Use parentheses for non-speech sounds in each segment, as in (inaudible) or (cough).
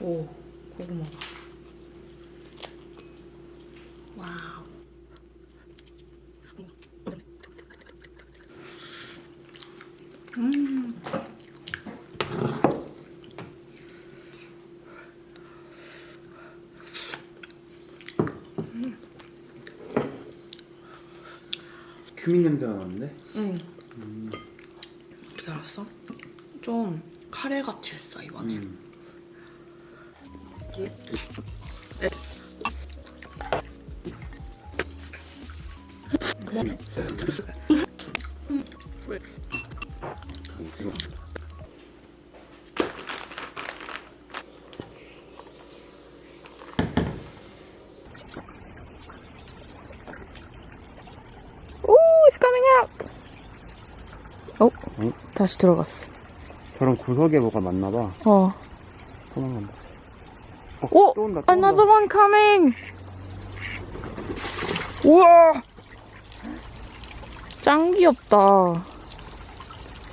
오, 고구마가. 와우. 큐민 냄새가 나는데? 응. 어떻게 알았어? 좀 카레 같이 했어 이번에. 음. 오, 어, 응? 다시 들어갔어. 저런 구석에 뭐가 많나 봐. 어. 도망간다. 어, 오, 또 온다, 또 another 온다. one coming. 우와. 짱 귀엽다.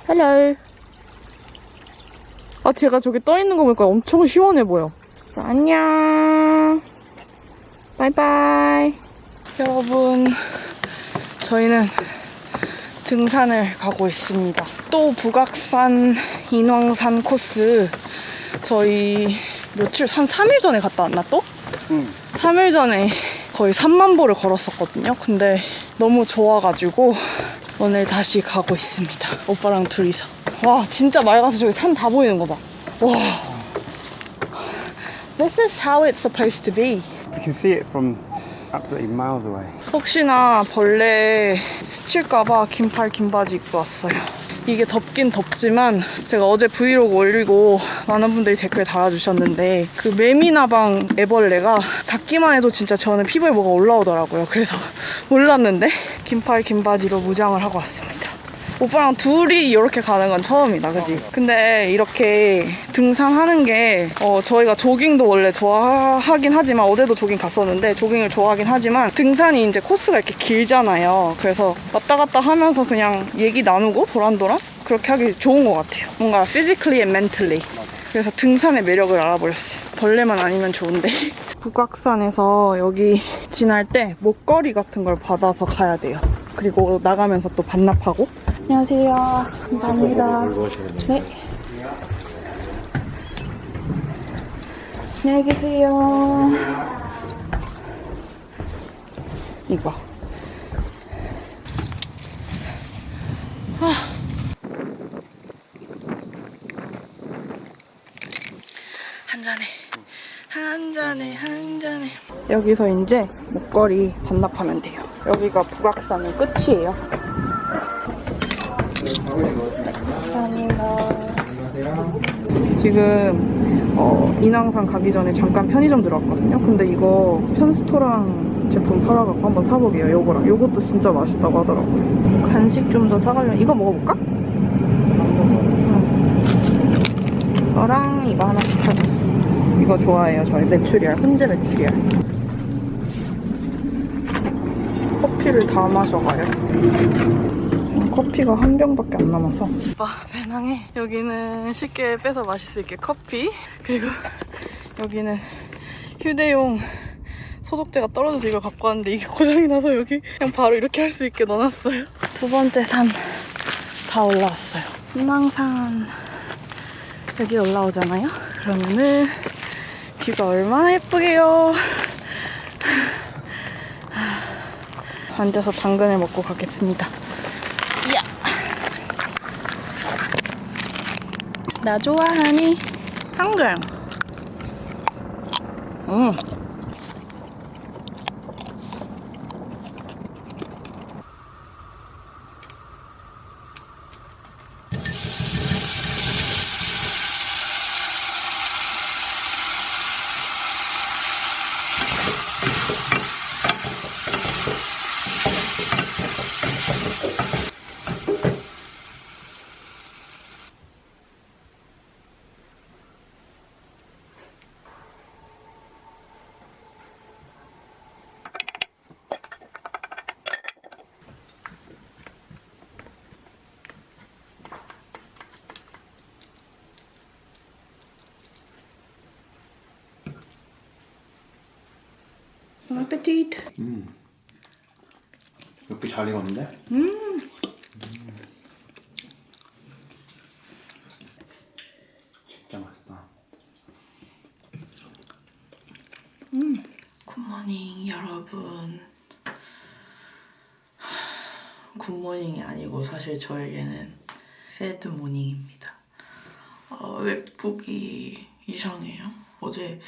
헬로. 아, 제가 저기 떠 있는 거 보니까 엄청 시원해 보여. 자, 안녕. 바이바이. 여러분, 저희는 등산을 가고 있습니다. 또 북악산 인왕산 코스 저희 며칠 한 3일 전에 갔다 왔나 또? 응. 3일 전에 거의 3만 보를 걸었었거든요. 근데 너무 좋아가지고 오늘 다시 가고 있습니다. 오빠랑 둘이서. 와, 진짜 맑아서 저기 산 다 보이는 거 봐. 와. This is how it's supposed to be. You can see it from absolutely. 혹시나 벌레 스칠까봐 긴팔 긴바지 입고 왔어요. 이게 덥긴 덥지만 제가 어제 브이로그 올리고 많은 분들이 댓글 달아주셨는데 그 매미나방 애벌레가 닿기만 해도 진짜 저는 피부에 뭐가 올라오더라고요. 그래서 (laughs) 몰랐는데 긴팔 긴바지로 무장을 하고 왔습니다. 오빠랑 둘이 이렇게 가는 건 처음이다, 그지? 근데 이렇게 등산하는 게, 어, 저희가 조깅도 원래 좋아하긴 하지만, 어제도 조깅 갔었는데, 조깅을 좋아하긴 하지만, 등산이 이제 코스가 이렇게 길잖아요. 그래서 왔다 갔다 하면서 그냥 얘기 나누고, 도란도란? 그렇게 하기 좋은 것 같아요. 뭔가 physically and mentally. 그래서 등산의 매력을 알아버렸어요. 벌레만 아니면 좋은데. (laughs) 북악산에서 여기 지날 때 목걸이 같은 걸 받아서 가야 돼요. 그리고 나가면서 또 반납하고. 안녕하세요. 감사합니다. 네. 안녕히 계세요. 이거. 한 잔에 한 잔에 한 잔에 여기서 이제 목걸이 반납하면 돼요 여기가 북악산의 끝이에요 감사합니다 지금 어, 인왕산 가기 전에 잠깐 편의점 들어왔거든요 근데 이거 편스토랑 제품 팔아갖고 한번 사보게요 요거랑 요것도 진짜 맛있다고 하더라고요 간식 좀 더 사가려면 이거 먹어볼까? 이거랑 이거 하나씩 사자. 이거 좋아해요, 저희. 메추리알, 훈제 메추리알. 커피를 다 마셔가요. 음, 커피가 한 병밖에 안 남아서. 오빠, 배낭에 여기는 쉽게 빼서 마실 수 있게 커피. 그리고 여기는 휴대용 소독제가 떨어져서 이걸 갖고 왔는데 이게 고장이 나서 여기 그냥 바로 이렇게 할 수 있게 넣어놨어요. 두 번째 산 다 올라왔어요. 인왕산. 여기 올라오잖아요. 그러면은 뷰가 얼마나 예쁘게요. 앉아서 당근을 먹고 가겠습니다. 이야. 나 좋아하니? 당근. 음. 아페티트. 이렇게 잘 익었는데? 진짜 맛있다. 굿모닝 여러분. (sighs) 굿모닝이 아니고 사실 저에게는 새드 모닝입니다. 어, 웹북이 이상해요. 어제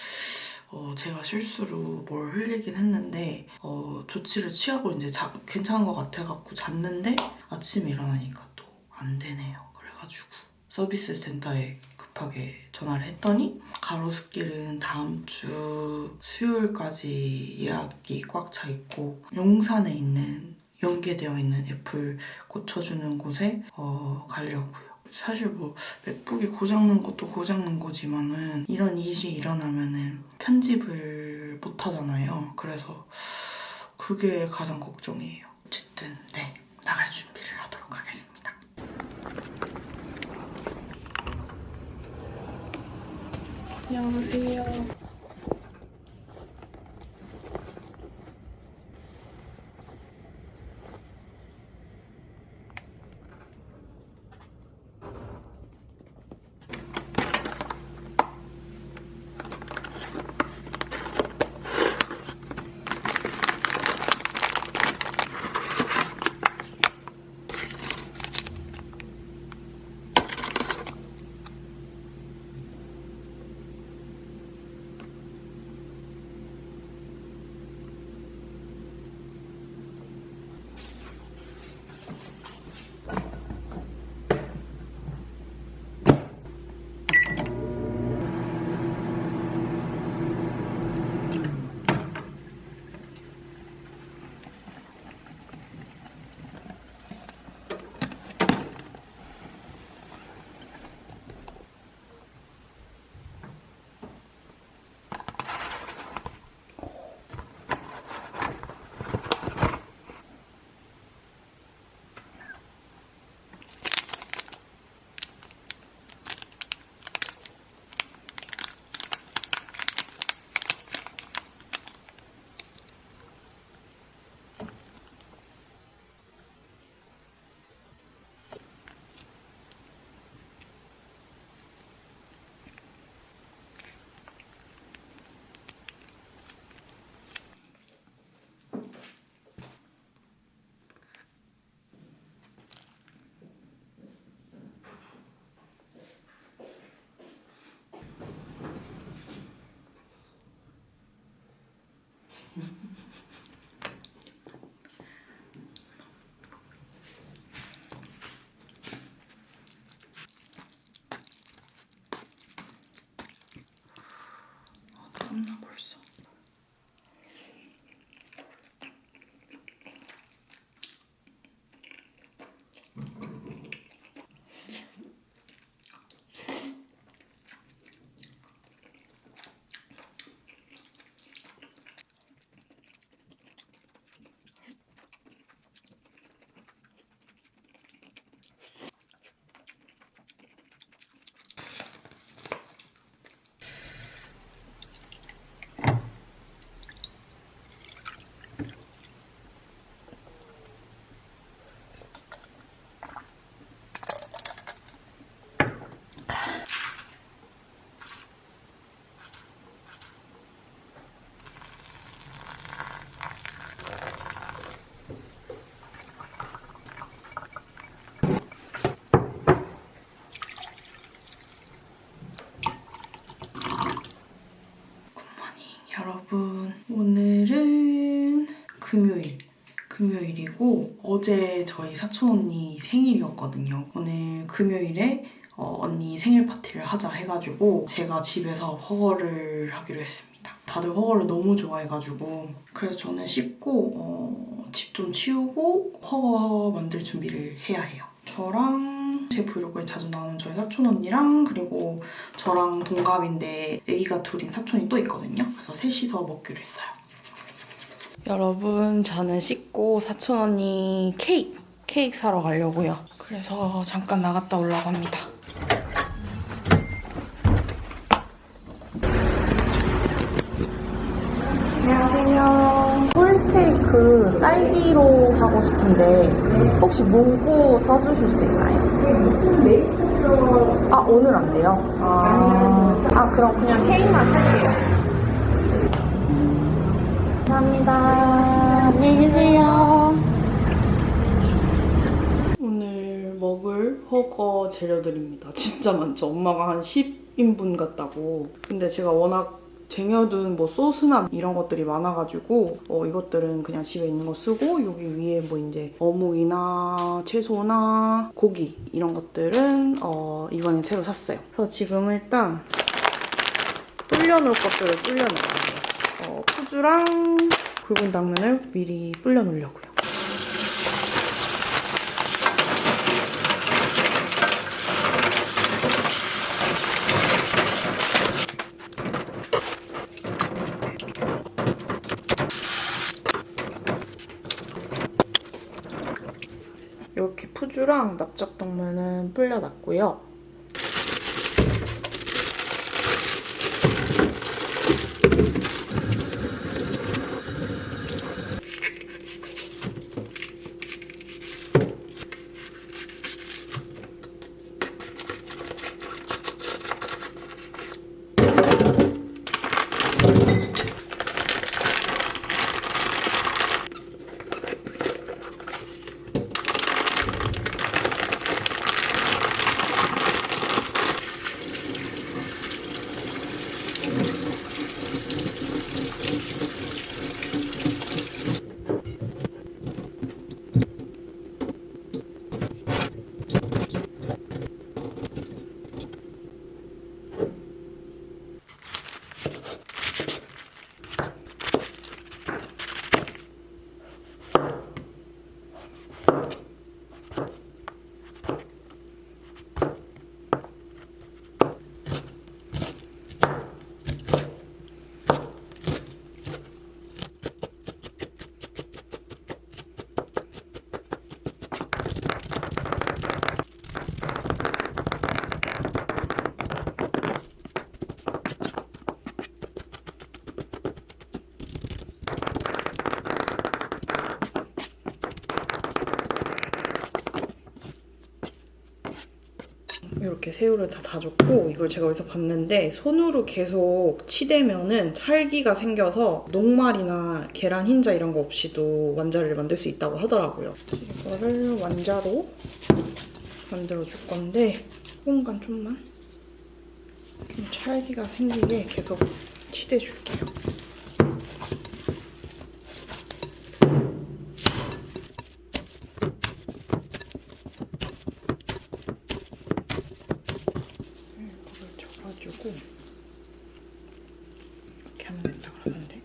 어, 제가 실수로 뭘 흘리긴 했는데 어, 조치를 취하고 이제 자, 괜찮은 것 같아갖고 잤는데 아침에 일어나니까 또 안 되네요. 그래가지고 서비스 센터에 급하게 전화를 했더니 가로수길은 다음 주 수요일까지 예약이 꽉 차 있고 용산에 있는 연계되어 있는 애플 고쳐주는 곳에 어, 가려고요. 사실 뭐 맥북이 고장난 것도 고장난 거지만은 이런 일이 일어나면은 편집을 못 하잖아요. 그래서 그게 가장 걱정이에요. 어쨌든 네 나갈 준비를 하도록 하겠습니다. 안녕하세요. 사촌 언니 생일이었거든요. 오늘 금요일에 어, 언니 생일 파티를 하자 해가지고 제가 집에서 허거를 하기로 했습니다. 다들 허거를 너무 좋아해가지고. 그래서 저는 씻고 어, 집 좀 치우고 허거 만들 준비를 해야 해요. 저랑 제 브이로그에 자주 나오는 저희 사촌 언니랑 그리고 저랑 동갑인데 아기가 둘인 사촌이 또 있거든요. 그래서 셋이서 먹기로 했어요. 여러분 저는 씻고 사촌 언니 케이크 케이크 사러 가려고요. 그래서 잠깐 나갔다 올라고 합니다. 안녕하세요. 그 딸기로 하고 싶은데 혹시 문구 써주실 수 있나요? 아 오늘 안 돼요? 아, 아 그럼 그냥 케이크만 할게요. 감사합니다. 안녕히 계세요. 오늘 먹을 허거 재료들입니다. (laughs) 진짜 많죠. 엄마가 한 10인분 같다고. 근데 제가 워낙 쟁여둔 뭐 소스나 이런 것들이 많아가지고 어, 이것들은 그냥 집에 있는 거 쓰고 여기 위에 뭐 이제 어묵이나 채소나 고기 이런 것들은 어, 이번에 새로 샀어요. 그래서 지금 일단 불려놓을 것들을 불려놓아요. 어, 푸주랑 굵은 당면을 미리 불려놓으려고요. 이렇게 푸주랑 납작당면은 불려놨고요. 이렇게 새우를 다 다졌고 이걸 제가 어디서 봤는데 손으로 계속 치대면은 찰기가 생겨서 녹말이나 계란 흰자 이런 거 없이도 완자를 만들 수 있다고 하더라고요. 이거를 완자로 만들어 줄 건데 소금간 좀만 좀 찰기가 생기게 계속 치대 줄게요. 이거를 접어주고 이렇게 하면 된다 그러던데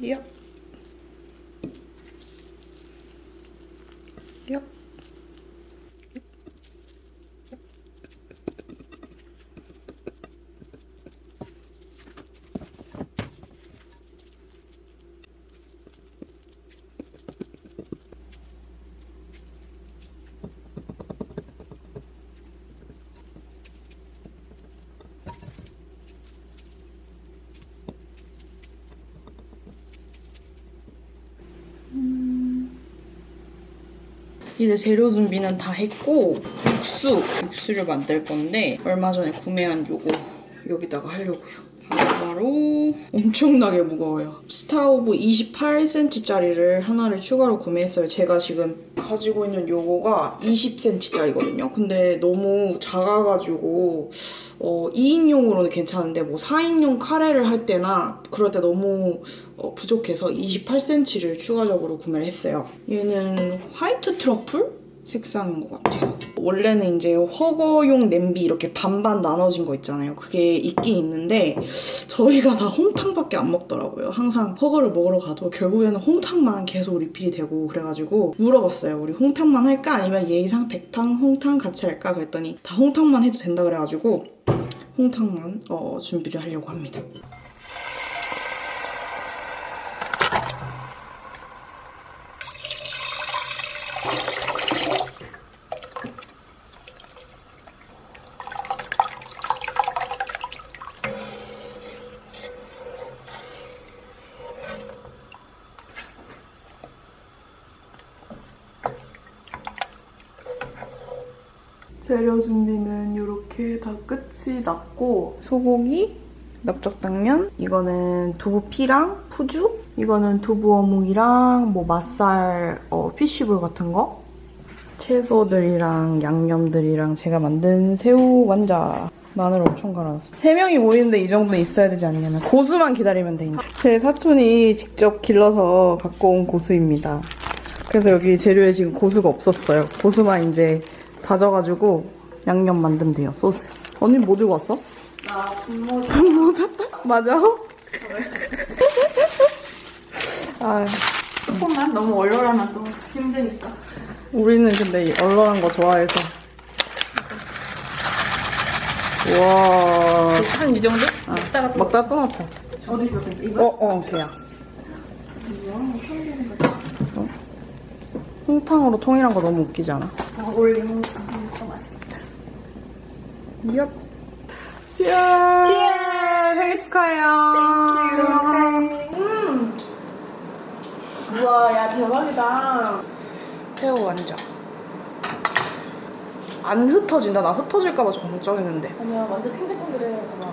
얍 얍. 이제 재료 준비는 다 했고 육수, 육수를 만들 건데 얼마 전에 구매한 요거 여기다가 하려고요. 바로 엄청나게 무거워요. 스타 오브 28cm짜리를 하나를 추가로 구매했어요. 제가 지금 가지고 있는 요거가 20cm짜리거든요. 근데 너무 작아가지고 어, 2인용으로는 괜찮은데 뭐 4인용 카레를 할 때나 그럴 때 너무 어, 부족해서 28cm를 추가적으로 구매를 했어요. 얘는 화이트 트러플 색상인 것 같아요. 원래는 이제 허거용 냄비 이렇게 반반 나눠진 거 있잖아요. 그게 있긴 있는데 저희가 다 홍탕밖에 안 먹더라고요. 항상 허거를 먹으러 가도 결국에는 홍탕만 계속 리필이 되고 그래가지고 물어봤어요. 우리 홍탕만 할까 아니면 예의상 백탕, 홍탕 같이 할까 그랬더니 다 홍탕만 해도 된다 그래가지고 홍탕만 어, 준비를 하려고 합니다. 재료 준비는 이렇게 다 끝이 났고 소고기, 넓적당면, 이거는 두부피랑 푸주, 이거는 두부 어묵이랑 뭐 맛살 어, 피쉬볼 같은 거 채소들이랑 양념들이랑 제가 만든 새우 완자 마늘 엄청 갈아놨어. 세 명이 모이는데 이 정도는 있어야 되지 않냐면 고수만 기다리면 돼. 제 사촌이 직접 길러서 갖고 온 고수입니다. 그래서 여기 재료에 지금 고수가 없었어요. 고수만 이제 다져가지고 양념 만들면 돼요. 소스. 언니 뭐 들고 왔어? 나 분모자. 분모자? 맞아? (laughs) 아, 조금만 너무 얼얼하면 또 힘드니까. 우리는 근데 이 얼얼한 거 좋아해서. 와. 한 이 정도? 이따가 또 먹다 또 넣자. 어디 있어? 이거? 어, 어, 걔야. 어? 홍탕으로 통일한 거 너무 웃기지 않아? 올리면 진짜 맛있겠다. 얍. 치얼! 생일 축하해요. 우와, 야, 대박이다. 새우 완자. 안 흩어진다. 나 흩어질까봐 좀 걱정했는데. 아니야, 완전 탱글탱글해. 봐봐.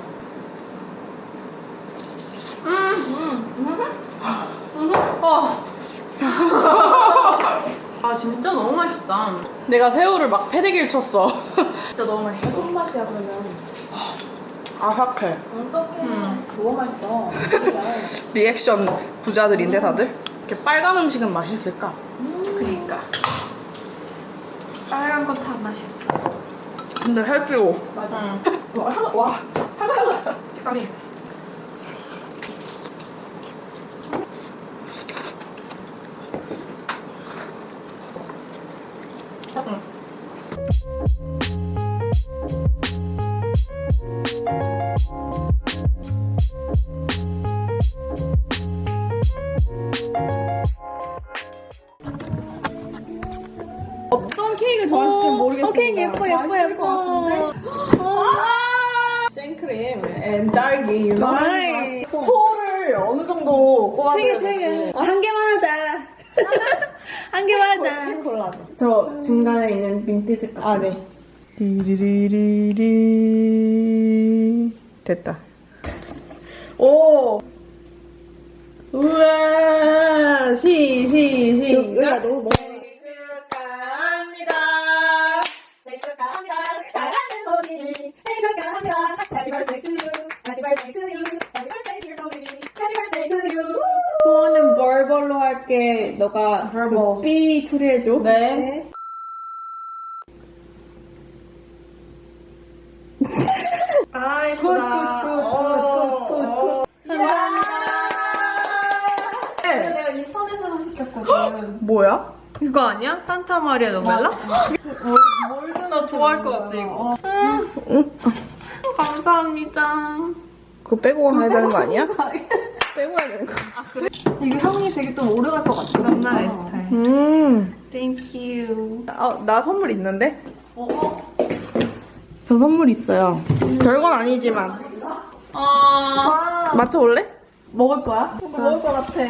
(laughs) 아, 진짜 너무 맛있다. 내가 새우를 막 패대기를 쳤어. 진짜 너무 맛있어. 손맛이야 그러면 아삭해. 어떡해 너무 맛있어 (laughs) 리액션 부자들인데 다들? 이렇게 빨간 음식은 맛있을까? 그니까. 빨간 거다 맛있어. 근데 살찌고. 맞아 와 하나 와 하나 하나 색깔이. 있는 민트 색깔. 아 네. 리리리리리 됐다. 오. 우와 시 시 시. 여기가 너무 먹 생일 축하합니다. 생일 축하합니다 사랑하는 소리 생일 축하합니다 Happy birthday to you Happy birthday to you Happy birthday dear 소리 Happy birthday to you 소원은 벌벌로 할게. 너가 벌벌. 삐 처리해줘. 네. 아 예쁘다. 이거 내가 인터넷에서 시켰거든 뭐야? 이거 아니야? 산타 마리아 노벨라? 나 좋아할 것 같아 이거. 응. 감사합니다. 그거 빼고 가야 되는 거 아니야? 빼고 해야 되는 거. 이게 향이 되게 좀 오래 갈 것 같아. 남나의 스타일. 음. Thank you. 어, 나 선물 있는데? 저 선물 있어요. 별건 아니지만. 아. 맞춰볼래? 먹을 거야? 먹을 것 같아. (laughs)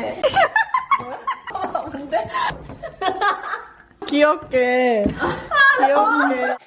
귀엽게. 귀엽게.